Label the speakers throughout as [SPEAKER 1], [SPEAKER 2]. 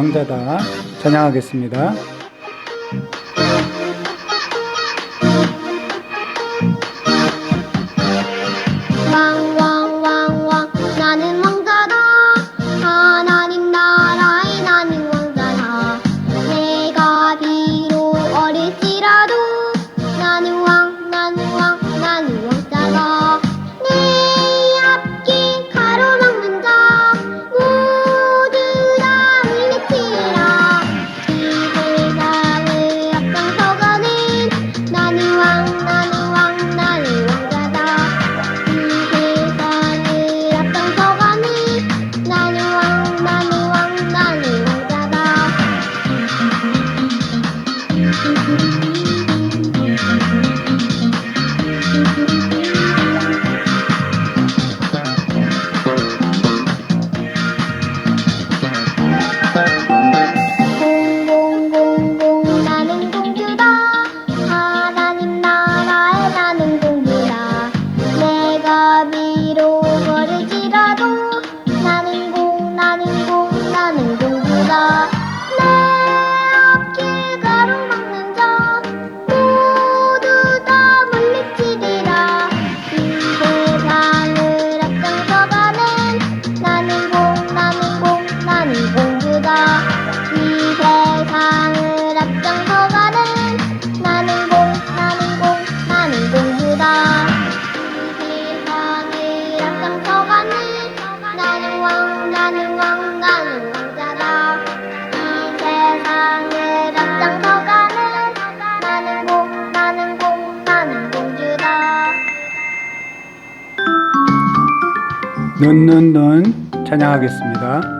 [SPEAKER 1] 왕자다. 찬양하겠습니다. 눈눈눈 찬양하겠습니다.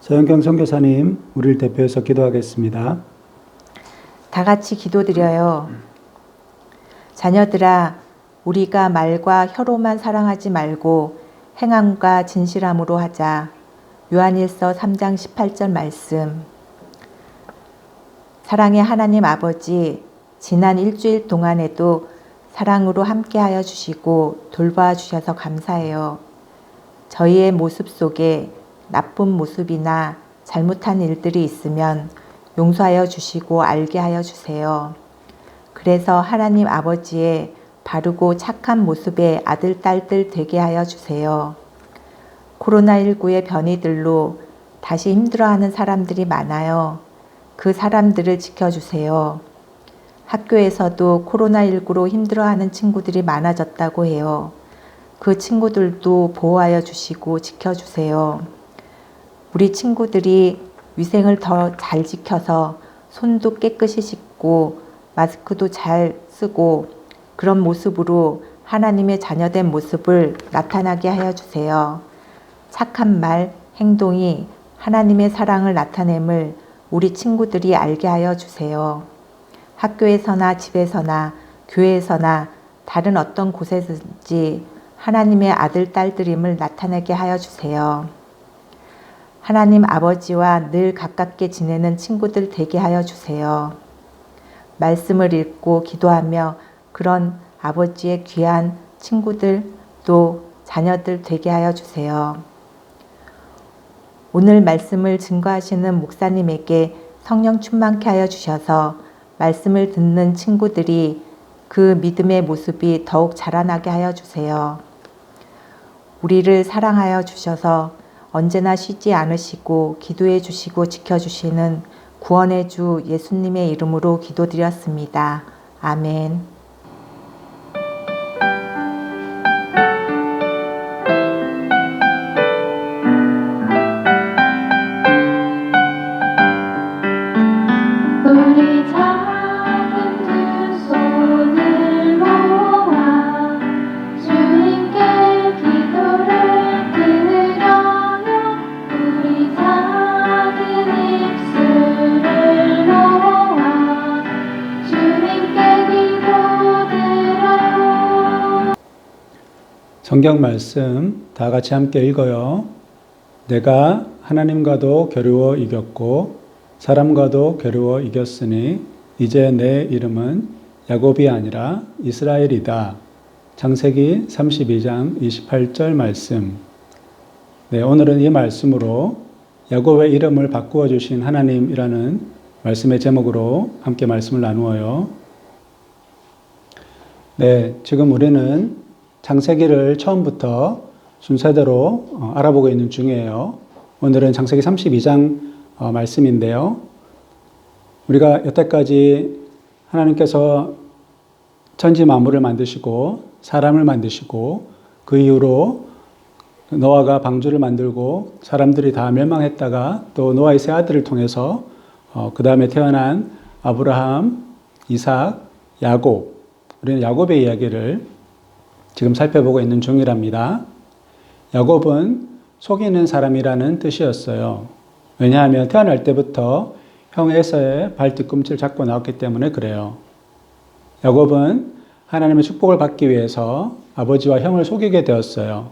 [SPEAKER 1] 서영경 선교사님, 우리를 대표해서 기도하겠습니다.
[SPEAKER 2] 다 같이 기도드려요. 자녀들아, 우리가 말과 혀로만 사랑하지 말고 행함과 진실함으로 하자. 요한일서 3장 18절 말씀. 사랑의 하나님 아버지, 지난 일주일 동안에도 사랑으로 함께하여 주시고 돌봐 주셔서 감사해요. 저희의 모습 속에 나쁜 모습이나 잘못한 일들이 있으면 용서하여 주시고 알게 하여 주세요. 그래서 하나님 아버지의 바르고 착한 모습의 아들, 딸들 되게 하여 주세요. 코로나19의 변이들로 다시 힘들어하는 사람들이 많아요. 그 사람들을 지켜주세요. 학교에서도 코로나19로 힘들어하는 친구들이 많아졌다고 해요. 그 친구들도 보호하여 주시고 지켜주세요. 우리 친구들이 위생을 더 잘 지켜서 손도 깨끗이 씻고 마스크도 잘 쓰고 그런 모습으로 하나님의 자녀된 모습을 나타나게 하여 주세요. 착한 말, 행동이 하나님의 사랑을 나타냄을 우리 친구들이 알게 하여 주세요. 학교에서나 집에서나 교회에서나 다른 어떤 곳에든지 하나님의 아들, 딸들임을 나타내게 하여 주세요. 하나님 아버지와 늘 가깝게 지내는 친구들 되게 하여 주세요. 말씀을 읽고 기도하며 그런 아버지의 귀한 친구들 또 자녀들 되게 하여 주세요. 오늘 말씀을 증거하시는 목사님에게 성령 충만케 하여 주셔서 말씀을 듣는 친구들이 그 믿음의 모습이 더욱 자라나게 하여 주세요. 우리를 사랑하여 주셔서 언제나 쉬지 않으시고 기도해 주시고 지켜 주시는 구원의 주 예수님의 이름으로 기도드렸습니다. 아멘.
[SPEAKER 3] 성경 말씀 다 같이 함께 읽어요. 내가 하나님과도 겨루어 이겼고 사람과도 겨루어 이겼으니 이제 내 이름은 야곱이 아니라 이스라엘이다. 창세기 32장 28절 말씀. 네, 오늘은 이 말씀으로 야곱의 이름을 바꾸어 주신 하나님이라는 말씀의 제목으로 함께 말씀을 나누어요. 네, 지금 우리는 창세기를 처음부터 순서대로 어, 알아보고 있는 중이에요. 오늘은 창세기 32장 어, 말씀인데요. 우리가 여태까지 하나님께서 천지 만물을 만드시고 사람을 만드시고 그 이후로 노아가 방주를 만들고 사람들이 다 멸망했다가 또 노아의 세 아들을 통해서 어, 그 다음에 태어난 아브라함, 이삭, 야곱 우리는 야곱의 이야기를 지금 살펴보고 있는 중이랍니다. 야곱은 속이는 사람이라는 뜻이었어요. 왜냐하면 태어날 때부터 형 에서의 발 뒤꿈치를 잡고 나왔기 때문에 그래요. 야곱은 하나님의 축복을 받기 위해서 아버지와 형을 속이게 되었어요.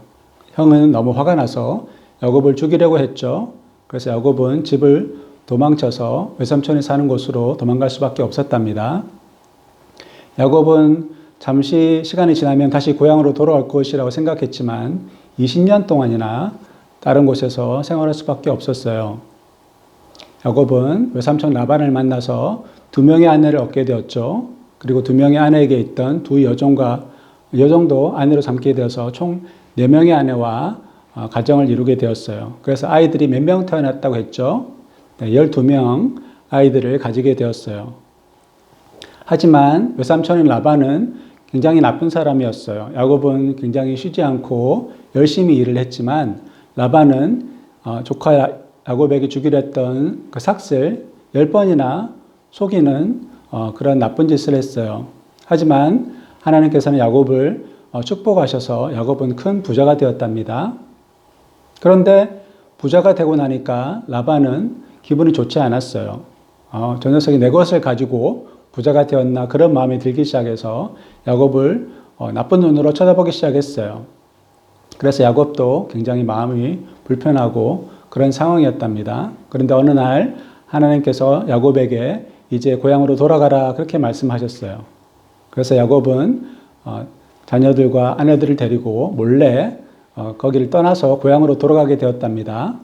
[SPEAKER 3] 형은 너무 화가 나서 야곱을 죽이려고 했죠. 그래서 야곱은 집을 도망쳐서 외삼촌이 사는 곳으로 도망갈 수밖에 없었답니다. 야곱은 잠시 시간이 지나면 다시 고향으로 돌아올 것이라고 생각했지만 20년 동안이나 다른 곳에서 생활할 수밖에 없었어요. 야곱은 외삼촌 라반을 만나서 두 명의 아내를 얻게 되었죠. 그리고 두 명의 아내에게 있던 두 여종과 여종도 아내로 삼게 되어서 총 네 명의 아내와 어, 가정을 이루게 되었어요. 그래서 아이들이 몇 명 태어났다고 했죠? 네, 12명 아이들을 가지게 되었어요. 하지만 외삼촌인 라반은 굉장히 나쁜 사람이었어요. 야곱은 굉장히 쉬지 않고 열심히 일을 했지만 라반은 어, 조카 야곱에게 주기로 했던 그 삭슬 10번이나 속이는 어, 그런 나쁜 짓을 했어요. 하지만 하나님께서는 야곱을 어, 축복하셔서 야곱은 큰 부자가 되었답니다. 그런데 부자가 되고 나니까 라반은 기분이 좋지 않았어요. 어, 저 녀석이 내 것을 가지고 부자가 되었나 그런 마음이 들기 시작해서 야곱을 어, 나쁜 눈으로 쳐다보기 시작했어요. 그래서 야곱도 굉장히 마음이 불편하고 그런 상황이었답니다. 그런데 어느 날 하나님께서 야곱에게 이제 고향으로 돌아가라 그렇게 말씀하셨어요. 그래서 야곱은 어, 자녀들과 아내들을 데리고 몰래 어, 거기를 떠나서 고향으로 돌아가게 되었답니다.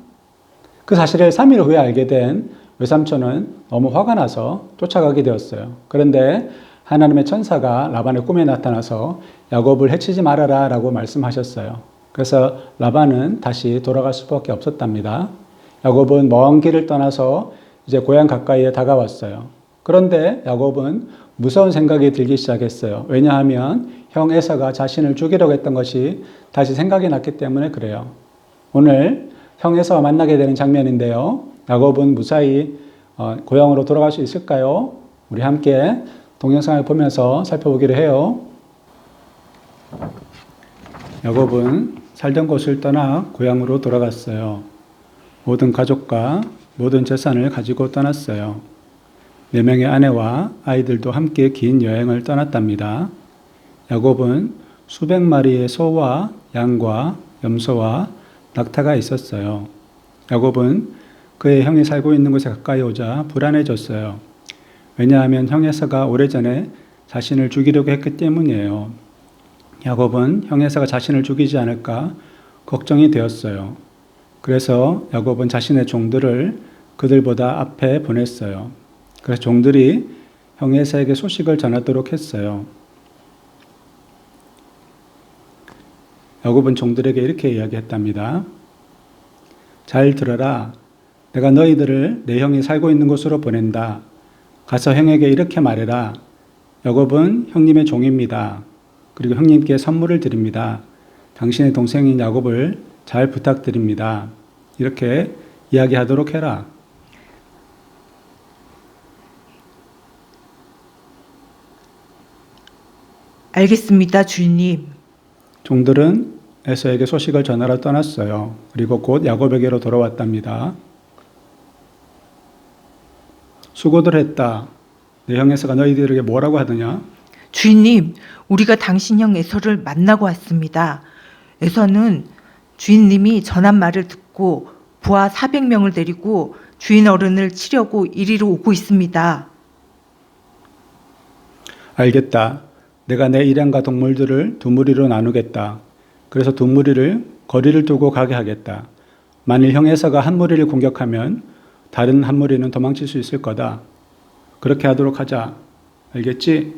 [SPEAKER 3] 그 사실을 3일 후에 알게 된 외삼촌은 너무 화가 나서 쫓아가게 되었어요. 그런데 하나님의 천사가 라반의 꿈에 나타나서 야곱을 해치지 말아라 라고 말씀하셨어요. 그래서 라반은 다시 돌아갈 수밖에 없었답니다. 야곱은 먼 길을 떠나서 이제 고향 가까이에 다가왔어요. 그런데 야곱은 무서운 생각이 들기 시작했어요. 왜냐하면 형 에서가 자신을 죽이려고 했던 것이 다시 생각이 났기 때문에 그래요. 오늘 형 에서와 만나게 되는 장면인데요. 야곱은 무사히 어, 고향으로 돌아갈 수 있을까요? 우리 함께 동영상을 보면서 살펴보기로 해요. 야곱은 살던 곳을 떠나 고향으로 돌아갔어요. 모든 가족과 모든 재산을 가지고 떠났어요. 네 명의 아내와 아이들도 함께 긴 여행을 떠났답니다. 야곱은 수백 마리의 소와 양과 염소와 낙타가 있었어요. 야곱은 그의 형이 살고 있는 곳에 가까이 오자 불안해졌어요. 왜냐하면 형 에서가 오래전에 자신을 죽이려고 했기 때문이에요. 야곱은 형 에서가 자신을 죽이지 않을까 걱정이 되었어요. 그래서 야곱은 자신의 종들을 그들보다 앞에 보냈어요. 그래서 종들이 형 에서에게 소식을 전하도록 했어요. 야곱은 종들에게 이렇게 이야기했답니다. 잘 들어라. 내가 너희들을 내 형이 살고 있는 곳으로 보낸다. 가서 형에게 이렇게 말해라. 야곱은 형님의 종입니다. 그리고 형님께 선물을 드립니다. 당신의 동생인 야곱을 잘 부탁드립니다. 이렇게 이야기하도록 해라.
[SPEAKER 2] 알겠습니다, 주인님.
[SPEAKER 3] 종들은 에서에게 소식을 전하러 떠났어요. 그리고 곧 야곱에게로 돌아왔답니다. 수고들 했다. 내 형 에서가 너희들에게 뭐라고 하더냐?
[SPEAKER 2] 주인님, 우리가 당신 형 에서를 만나고 왔습니다. 에서는 주인님이 전한 말을 듣고 부하 400명을 데리고 주인 어른을 치려고 이리로 오고 있습니다.
[SPEAKER 3] 알겠다. 내가 내 일양과 동물들을 두 무리로 나누겠다. 그래서 두 무리를 거리를 두고 가게 하겠다. 만일 형 에서가 한 무리를 공격하면 다른 한 무리는 도망칠 수 있을 거다. 그렇게 하도록 하자. 알겠지?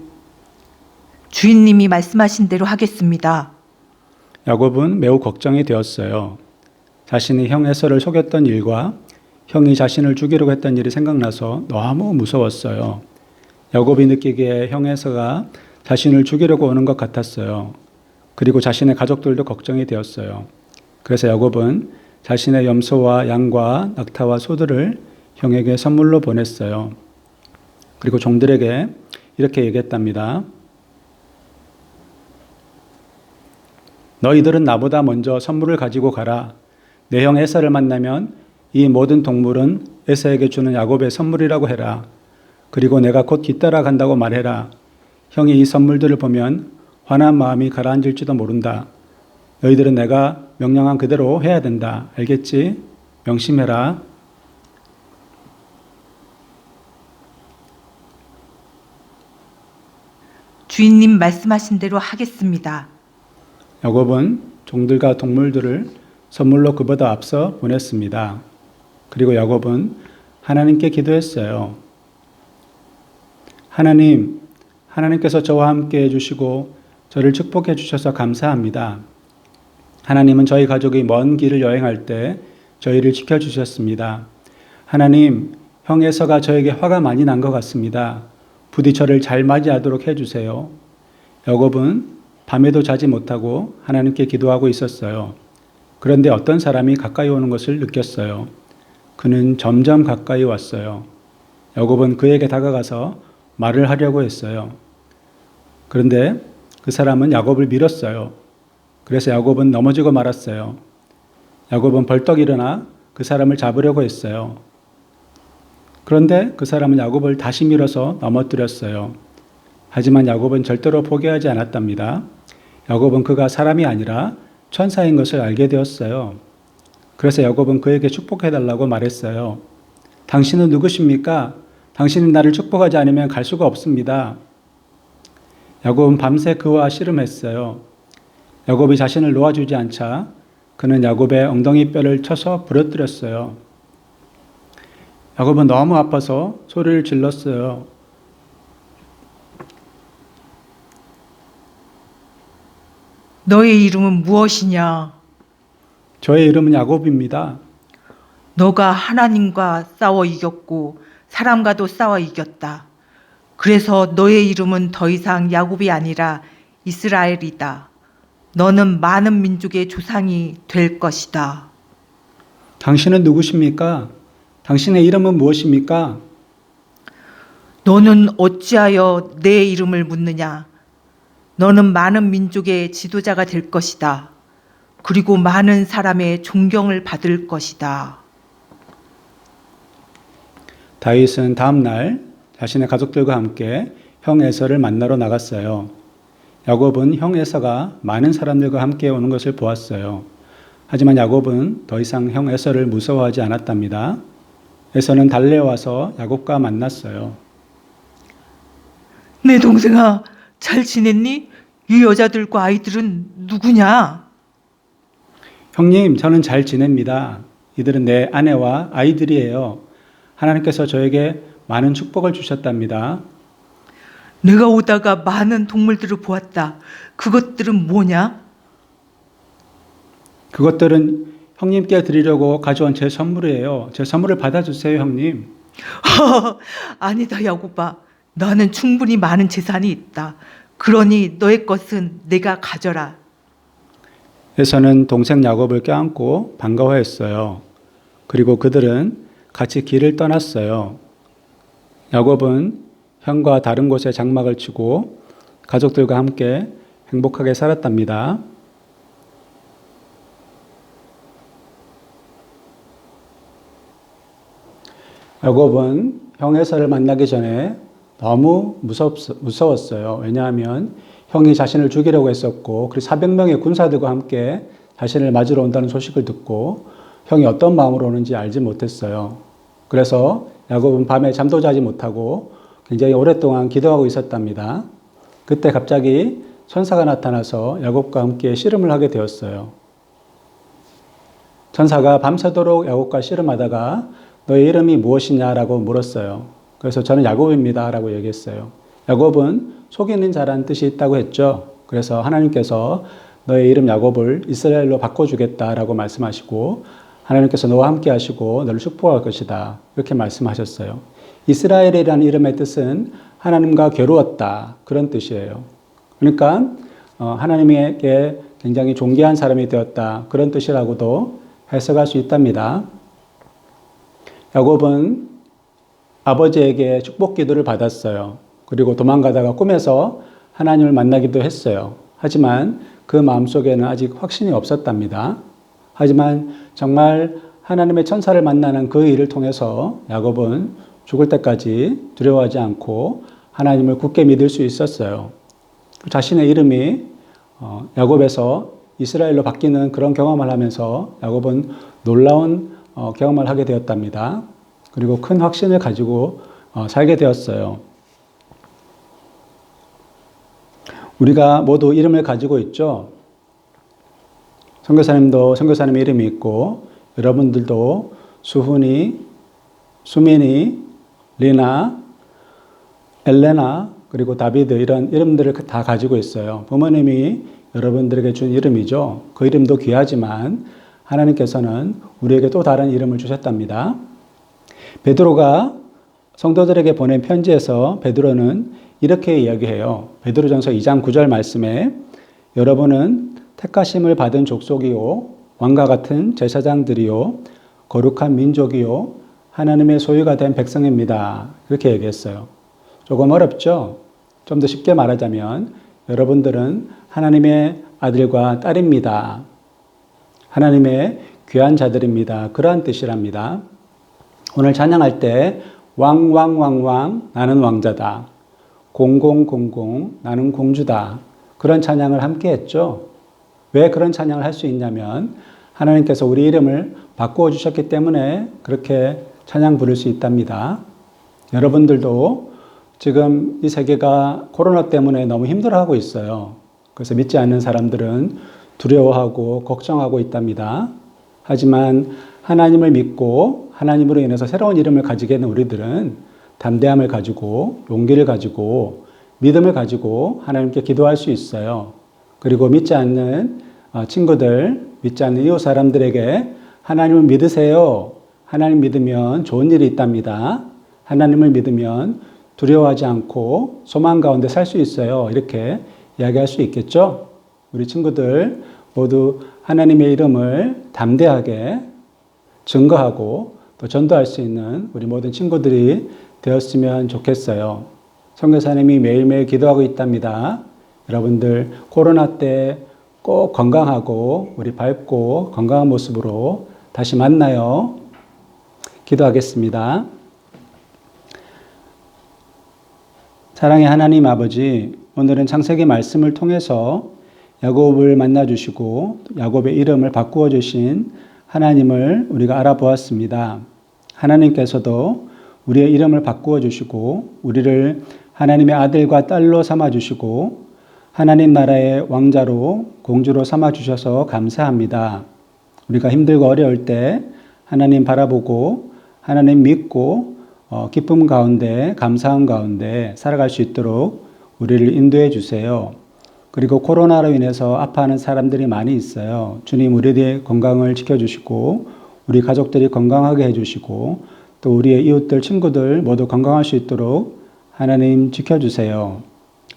[SPEAKER 2] 주인님이 말씀하신 대로 하겠습니다.
[SPEAKER 3] 야곱은 매우 걱정이 되었어요. 자신이 형 에서를 속였던 일과 형이 자신을 죽이려고 했던 일이 생각나서 너무 무서웠어요. 야곱이 느끼기에 형 에서가 자신을 죽이려고 오는 것 같았어요. 그리고 자신의 가족들도 걱정이 되었어요. 그래서 야곱은 자신의 염소와 양과 낙타와 소들을 형에게 선물로 보냈어요. 그리고 종들에게 이렇게 얘기했답니다. 너희들은 나보다 먼저 선물을 가지고 가라. 내 형 에사를 만나면 이 모든 동물은 에사에게 주는 야곱의 선물이라고 해라. 그리고 내가 곧 뒤따라 간다고 말해라. 형이 이 선물들을 보면 화난 마음이 가라앉을지도 모른다. 너희들은 내가 명령한 그대로 해야 된다. 알겠지? 명심해라.
[SPEAKER 2] 주인님 말씀하신 대로 하겠습니다.
[SPEAKER 3] 야곱은 종들과 동물들을 선물로 그보다 앞서 보냈습니다. 그리고 야곱은 하나님께 기도했어요. 하나님, 하나님께서 저와 함께 해주시고 저를 축복해 주셔서 감사합니다. 하나님은 저희 가족이 먼 길을 여행할 때 저희를 지켜주셨습니다. 하나님, 형 에서가 저에게 화가 많이 난 것 같습니다. 부디 저를 잘 맞이하도록 해주세요. 야곱은 밤에도 자지 못하고 하나님께 기도하고 있었어요. 그런데 어떤 사람이 가까이 오는 것을 느꼈어요. 그는 점점 가까이 왔어요. 야곱은 그에게 다가가서 말을 하려고 했어요. 그런데 그 사람은 야곱을 밀었어요. 그래서 야곱은 넘어지고 말았어요. 야곱은 벌떡 일어나 그 사람을 잡으려고 했어요. 그런데 그 사람은 야곱을 다시 밀어서 넘어뜨렸어요. 하지만 야곱은 절대로 포기하지 않았답니다. 야곱은 그가 사람이 아니라 천사인 것을 알게 되었어요. 그래서 야곱은 그에게 축복해달라고 말했어요. 당신은 누구십니까? 당신은 나를 축복하지 않으면 갈 수가 없습니다. 야곱은 밤새 그와 씨름했어요. 야곱이 자신을 놓아주지 않자 그는 야곱의 엉덩이 뼈를 쳐서 부러뜨렸어요. 야곱은 너무 아파서 소리를 질렀어요.
[SPEAKER 4] 너의 이름은 무엇이냐?
[SPEAKER 3] 저의 이름은 야곱입니다.
[SPEAKER 4] 너가 하나님과 싸워 이겼고 사람과도 싸워 이겼다. 그래서 너의 이름은 더 이상 야곱이 아니라 이스라엘이다. 너는 많은 민족의 조상이 될 것이다.
[SPEAKER 3] 당신은 누구십니까? 당신의 이름은 무엇입니까?
[SPEAKER 4] 너는 어찌하여 내 이름을 묻느냐? 너는 많은 민족의 지도자가 될 것이다. 그리고 많은 사람의 존경을 받을 것이다.
[SPEAKER 3] 다윗은 다음 날 자신의 가족들과 함께 형 에서를 만나러 나갔어요. 야곱은 형 에서가 많은 사람들과 함께 오는 것을 보았어요. 하지만 야곱은 더 이상 형 에서를 무서워하지 않았답니다. 에서는 달려와서 야곱과 만났어요.
[SPEAKER 4] 내 동생아, 잘 지냈니? 이 여자들과 아이들은 누구냐?
[SPEAKER 3] 형님, 저는 잘 지냅니다. 이들은 내 아내와 아이들이에요. 하나님께서 저에게 많은 축복을 주셨답니다.
[SPEAKER 4] 내가 오다가 많은 동물들을 보았다. 그것들은 뭐냐?
[SPEAKER 3] 그것들은 형님께 드리려고 가져온 제 선물이에요. 제 선물을 받아주세요, 형님.
[SPEAKER 4] 아니다, 야곱아. 나는 충분히 많은 재산이 있다. 그러니 너의 것은 내가 가져라.
[SPEAKER 3] 에서는 동생 야곱을 껴안고 반가워했어요. 그리고 그들은 같이 길을 떠났어요. 야곱은 형과 다른 곳에 장막을 치고 가족들과 함께 행복하게 살았답니다. 야곱은 형 에서를 만나기 전에 너무 무서웠어요. 왜냐하면 형이 자신을 죽이려고 했었고, 그리고 400명의 군사들과 함께 자신을 맞으러 온다는 소식을 듣고 형이 어떤 마음으로 오는지 알지 못했어요. 그래서 야곱은 밤에 잠도 자지 못하고 굉장히 오랫동안 기도하고 있었답니다. 그때 갑자기 천사가 나타나서 야곱과 함께 씨름을 하게 되었어요. 천사가 밤새도록 야곱과 씨름하다가 너의 이름이 무엇이냐라고 물었어요. 그래서 저는 야곱입니다라고 얘기했어요. 야곱은 속이는 자라는 뜻이 있다고 했죠. 그래서 하나님께서 너의 이름 야곱을 이스라엘로 바꿔주겠다라고 말씀하시고 하나님께서 너와 함께 하시고 너를 축복할 것이다. 이렇게 말씀하셨어요. 이스라엘이라는 이름의 뜻은 하나님과 괴로웠다. 그런 뜻이에요. 그러니까 어, 하나님에게 굉장히 존귀한 사람이 되었다. 그런 뜻이라고도 해석할 수 있답니다. 야곱은 아버지에게 축복 기도를 받았어요. 그리고 도망가다가 꿈에서 하나님을 만나기도 했어요. 하지만 그 마음속에는 아직 확신이 없었답니다. 하지만 정말 하나님의 천사를 만나는 그 일을 통해서 야곱은 죽을 때까지 두려워하지 않고 하나님을 굳게 믿을 수 있었어요. 자신의 이름이 어, 야곱에서 이스라엘로 바뀌는 그런 경험을 하면서 야곱은 놀라운 어, 경험을 하게 되었답니다. 그리고 큰 확신을 가지고 어, 살게 되었어요. 우리가 모두 이름을 가지고 있죠. 선교사님도 선교사님의 이름이 있고 여러분들도 수훈이, 수민이, 리나, 엘레나 그리고 다비드 이런 이름들을 다 가지고 있어요. 부모님이 여러분들에게 준 이름이죠. 그 이름도 귀하지만 하나님께서는 우리에게 또 다른 이름을 주셨답니다. 베드로가 성도들에게 보낸 편지에서 베드로는 이렇게 이야기해요. 베드로전서 2장 9절 말씀에 여러분은 택하심을 받은 족속이요 왕과 같은 제사장들이요 거룩한 민족이요 하나님의 소유가 된 백성입니다. 이렇게 얘기했어요. 조금 어렵죠? 좀 더 쉽게 말하자면 여러분들은 하나님의 아들과 딸입니다. 하나님의 귀한 자들입니다. 그러한 뜻이랍니다. 오늘 찬양할 때 왕왕왕왕 나는 왕자다. 공공공공 나는 공주다. 그런 찬양을 함께 했죠. 왜 그런 찬양을 할 수 있냐면 하나님께서 우리 이름을 바꾸어 주셨기 때문에 그렇게 찬양 부를 수 있답니다. 여러분들도 지금 이 세계가 코로나 때문에 너무 힘들어하고 있어요. 그래서 믿지 않는 사람들은 두려워하고 걱정하고 있답니다. 하지만 하나님을 믿고 하나님으로 인해서 새로운 이름을 가지게 된 우리들은 담대함을 가지고 용기를 가지고 믿음을 가지고 하나님께 기도할 수 있어요. 그리고 믿지 않는 어, 친구들, 믿지 않는 이웃 사람들에게 하나님을 믿으세요. 하나님 믿으면 좋은 일이 있답니다. 하나님을 믿으면 두려워하지 않고 소망 가운데 살 수 있어요. 이렇게 이야기할 수 있겠죠? 우리 친구들 모두 하나님의 이름을 담대하게 증거하고 또 전도할 수 있는 우리 모든 친구들이 되었으면 좋겠어요. 성교사님이 매일매일 기도하고 있답니다. 여러분들 코로나 때 꼭 건강하고 우리 밝고 건강한 모습으로 다시 만나요. 기도하겠습니다. 사랑의 하나님 아버지, 오늘은 창세기 말씀을 통해서 야곱을 만나 주시고 야곱의 이름을 바꾸어 주신 하나님을 우리가 알아보았습니다. 하나님께서도 우리의 이름을 바꾸어 주시고 우리를 하나님의 아들과 딸로 삼아 주시고 하나님 나라의 왕자로 공주로 삼아 주셔서 감사합니다. 우리가 힘들고 어려울 때 하나님 바라보고 하나님 믿고 어, 기쁨 가운데 감사함 가운데 살아갈 수 있도록 우리를 인도해 주세요. 그리고 코로나로 인해서 아파하는 사람들이 많이 있어요. 주님 우리의 건강을 지켜주시고 우리 가족들이 건강하게 해주시고 또 우리의 이웃들 친구들 모두 건강할 수 있도록 하나님 지켜주세요.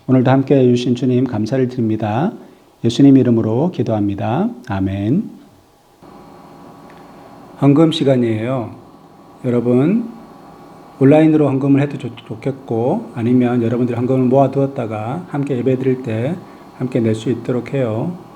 [SPEAKER 3] 오늘도 함께 해주신 주님 감사를 드립니다. 예수님 이름으로 기도합니다. 아멘. 헌금 시간이에요. 여러분 온라인으로 헌금을 해도 좋, 좋겠고 아니면 여러분들이 헌금을 모아두었다가 함께 예배 드릴 때 함께 낼 수 있도록 해요.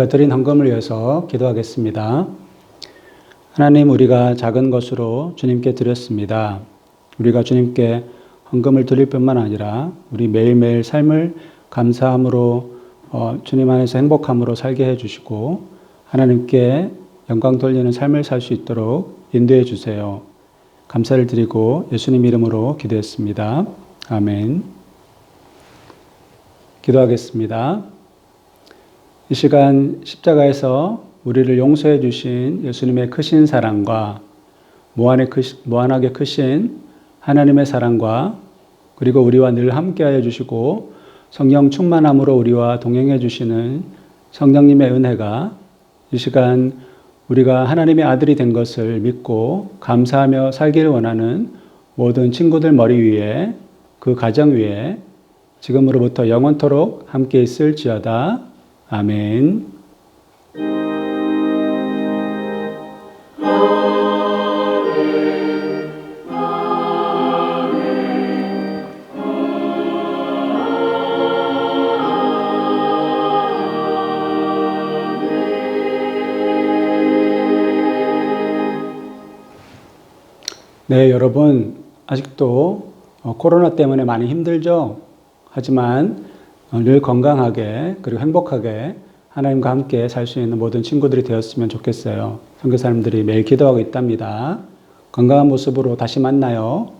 [SPEAKER 3] 우리가 드린 헌금을 위해서 기도하겠습니다. 하나님, 우리가 작은 것으로 주님께 드렸습니다. 우리가 주님께 헌금을 드릴 뿐만 아니라 우리 매일매일 삶을 감사함으로 어, 주님 안에서 행복함으로 살게 해주시고 하나님께 영광 돌리는 삶을 살 수 있도록 인도해 주세요. 감사를 드리고 예수님 이름으로 기도했습니다. 아멘. 기도하겠습니다. 이 시간 십자가에서 우리를 용서해 주신 예수님의 크신 사랑과 무한하게 크신 하나님의 사랑과 그리고 우리와 늘 함께하여 주시고 성령 충만함으로 우리와 동행해 주시는 성령님의 은혜가 이 시간 우리가 하나님의 아들이 된 것을 믿고 감사하며 살기를 원하는 모든 친구들 머리 위에 그 가정 위에 지금으로부터 영원토록 함께 있을지어다. 아멘. 네, 여러분, 아직도 어, 코로나 때문에 많이 힘들죠? 하지만 어, 늘 건강하게 그리고 행복하게 하나님과 함께 살 수 있는 모든 친구들이 되었으면 좋겠어요. 선교사님들이 매일 기도하고 있답니다. 건강한 모습으로 다시 만나요.